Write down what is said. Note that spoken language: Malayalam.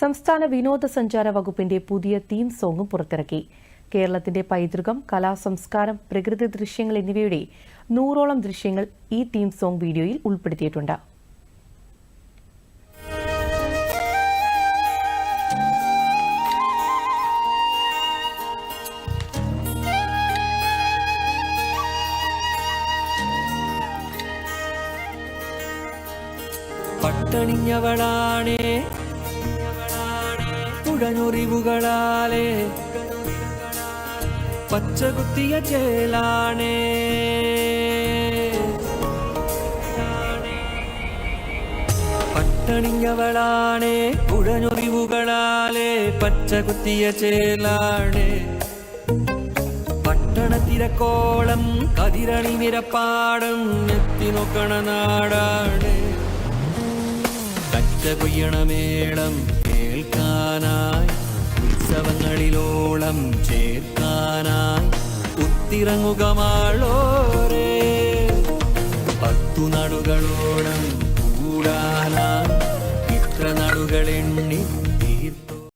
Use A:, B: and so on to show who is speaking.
A: സംസ്ഥാന വിനോദസഞ്ചാര വകുപ്പിന്റെ പുതിയ തീം സോങ്ങും പുറത്തിറക്കി. കേരളത്തിന്റെ പൈതൃകം കലാസംസ്കാരം പ്രകൃതി ദൃശ്യങ്ങൾ എന്നിവയുടെ നൂറോളം ദൃശ്യങ്ങൾ ഈ തീം സോങ് വീഡിയോയിൽ ഉൾപ്പെടുത്തിയിട്ടുണ്ട്.
B: പട്ടണിഞ്ഞവളാണേ കുഴഞ്ഞുറിവുകളാലേ പച്ചകുത്തിയ ചേലാണേ. പട്ടണിഞ്ഞവളാണേ കുഴഞ്ഞുറിവുകളാലേ പച്ചകുത്തിയ ചേലാണേ. പട്ടണത്തിരക്കോളം കതിരണി നിരപ്പാടം എത്തി നോക്കണ നാടാണ്. കൊയ്യണമേളം ഉത്സവങ്ങളിലോളം ചേർക്കാനായി ഉത്തിറങ്ങുക മാളോരേ. പത്തു നടുകളോളം കൂടാനായി ഇത്ര നടുകളെണ്ണി